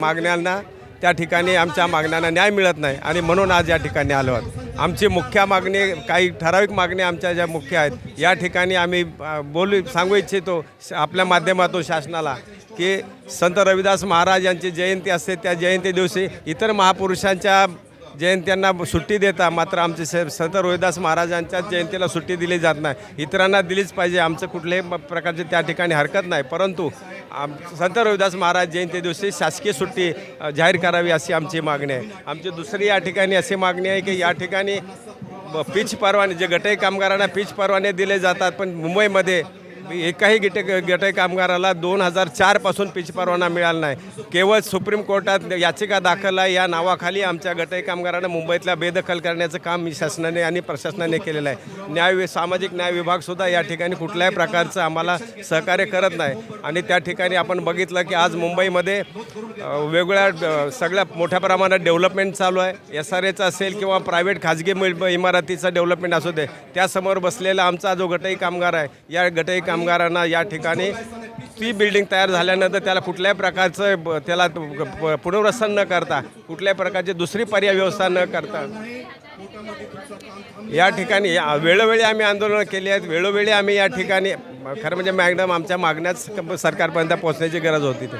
मागण्यांना त्या ठिकाणी आमच्या मागण्यांना न्याय मिळत नाही आणि म्हणून आज या ठिकाणी आलो आहोत. आमची मुख्य मागणी काही ठराविक मागणी आमच्या ज्या मुख्य आहेत या ठिकाणी आम्ही बोलू सांगू इच्छितो श- आपल्या माध्यमातून शासनाला की संत रविदास महाराज यांची जयंती असते त्या जयंती दिवशी इतर महापुरुषांच्या जयंत्यांना सुट्टी देता मात्र आमचे स संत रोहिदास महाराजांच्या जयंतीला सुट्टी दिली जात नाही. इतरांना दिलीच पाहिजे आमचं कुठल्याही प्रकारचे प्रकारची त्या ठिकाणी हरकत नाही. परंतु आम संत रोहिदास महाराज जयंती दिवशी शासकीय सुट्टी जाहीर करावी अशी आमची मागणी आहे. आमची दुसरी या ठिकाणी अशी मागणी आहे की या ठिकाणी पीच परवाने जे गटई कामगारांना पीच परवाने दिले जातात पण मुंबईमध्ये एकाही गिटे गटाई कामगाराला दोन हजार चारपासून पीच परवाना मिळाला नाही. केवळ सुप्रीम कोर्टात याचिका दाखल आहे. या नावाखाली आमच्या गटाई कामगारांना मुंबईतल्या बेदखल करण्याचं काम शासनाने आणि प्रशासनाने केलेलं आहे. न्याय सामाजिक न्याय विभागसुद्धा या ठिकाणी कुठल्याही प्रकारचं आम्हाला सहकार्य करत नाही. आणि त्या ठिकाणी आपण बघितलं की आज मुंबईमध्ये वेगवेगळ्या सगळ्या मोठ्या प्रमाणात डेव्हलपमेंट चालू आहे. एस आर एचं असेल किंवा प्रायव्हेट खाजगी मिळ- इमारतीचं डेव्हलपमेंट असू दे त्यासमोर बसलेला आमचा जो गटई कामगार आहे या गटई कामगारांना या ठिकाणी ती बिल्डिंग तयार झाल्यानंतर त्याला कुठल्याही प्रकारचं त्याला पुनर्वसन न करता कुठल्याही प्रकारची दुसरी पर्याय व्यवस्था न करता. या ठिकाणी या- वेळोवेळी आम्ही आंदोलनं केली आहेत. वेळोवेळी आम्ही या ठिकाणी खरं म्हणजे मॅडम आमच्या मागण्याच सरकारपर्यंत पोहोचण्याची गरज होती ते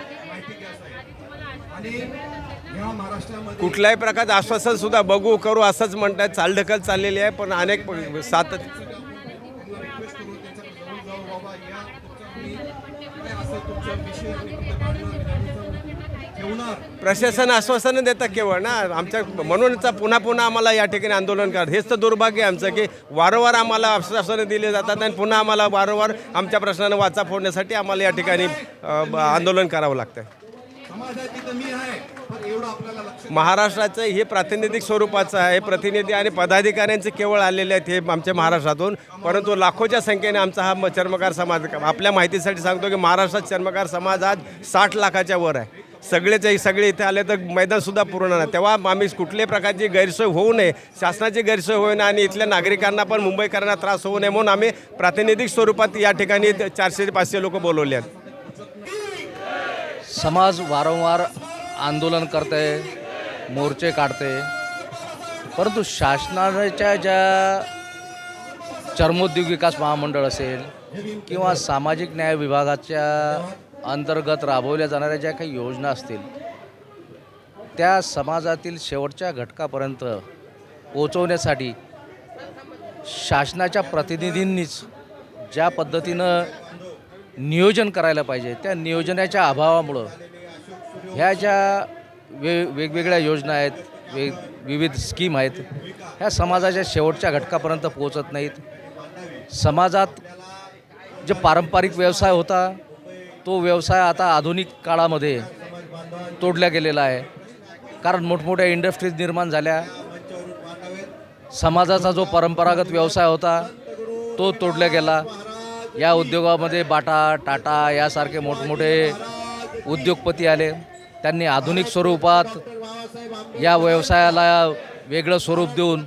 कुठल्याही प्रकारचं आश्वासन सुद्धा बघू करू असंच म्हणतात. चालढकल चाललेली आहे पण अनेक सात प्रशासन आश्वासनं देतं केवळ ना. आमच्या म्हणूनच पुन्हा पुन्हा आम्हाला या ठिकाणी आंदोलन करत हेच तर दुर्भाग्य आहे आमचं की वारंवार आम्हाला आश्वासनं दिली जातात आणि पुन्हा आम्हाला वारंवार आमच्या प्रश्नांना वाचा फोडण्यासाठी आम्हाला या ठिकाणी आंदोलन करावं लागतं महाराष्ट्राचं हे प्रातिनिधिक स्वरूपाचं आहे. प्रतिनिधी आणि पदाधिकाऱ्यांचे केवळ आलेले आहेत हे आमच्या महाराष्ट्रातून. परंतु लाखोच्या संख्येने आमचा हा चर्मकार समाज आपल्या माहितीसाठी सांगतो की महाराष्ट्रात चर्मकार समाज आज साठ लाखाच्या वर आहे. सगळेच सगळे इथे आले तर मैदानसुद्धा पूर्ण नाही. तेव्हा आम्ही कुठल्याही प्रकारची गैरसोय होऊ नये शासनाची गैरसोय होऊ नये आणि इथल्या नागरिकांना पण मुंबईकरांना त्रास होऊ नये म्हणून आम्ही प्रातिनिधिक स्वरूपात या ठिकाणी चारशे ते पाचशे लोक बोलवले आहेत. समाज वारंवार आंदोलन करते मोर्चे काढते. परंतु शासनाच्या ज्या चर्मोद्योग विकास महामंडळ असेल किंवा सामाजिक न्याय विभागाच्या अंतर्गत राबवल्या जाणाऱ्या ज्या काही योजना असतील त्या समाजातील शेवटच्या घटकापर्यंत पोचवण्यासाठी शासनाच्या प्रतिनिधींनीच ज्या पद्धतीनं नियोजन करायला पाहिजे. त्या नियोजनाच्या अभावामुळं ह्या ज्या वे वेगवेगळ्या योजना आहेत वे विविध स्कीम आहेत ह्या समाजाच्या शेवटच्या घटकापर्यंत पोहोचत नाहीत. समाजात जे पारंपरिक व्यवसाय होता तो व्यवसाय आता आधुनिक काळामध्ये तोडल्या गेलेला आहे. कारण मोठमोठ्या इंडस्ट्रीज निर्माण झाल्या. समाजाचा जो परंपरागत व्यवसाय होता तो तोडला गेला. या उद्योगामध्ये बाटा टाटा यासारखे मोठमोठे उद्योगपती आले. त्यांनी आधुनिक स्वरूपात या व्यवसायाला वेगळं स्वरूप देऊन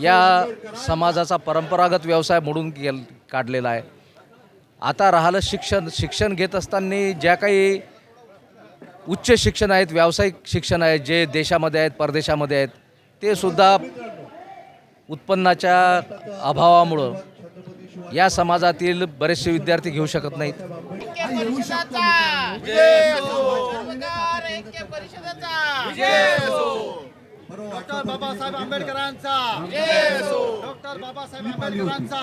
या समाजाचा परंपरागत व्यवसाय मोडून गेल काढलेला आहे. आता राहिलं शिक्षण शिक्षण घेत असताना ज्या काही उच्च शिक्षण आहेत व्यावसायिक शिक्षण आहेत जे देशामध्ये आहेत परदेशामध्ये आहेत ते सुद्धा उत्पन्नाच्या अभावामुळं या समाजातील बरेचसे विद्यार्थी घेऊ शकत नाहीत. डॉक्टर बाबासाहेब आंबेडकरांचा. डॉक्टर बाबासाहेब आंबेडकरांचा.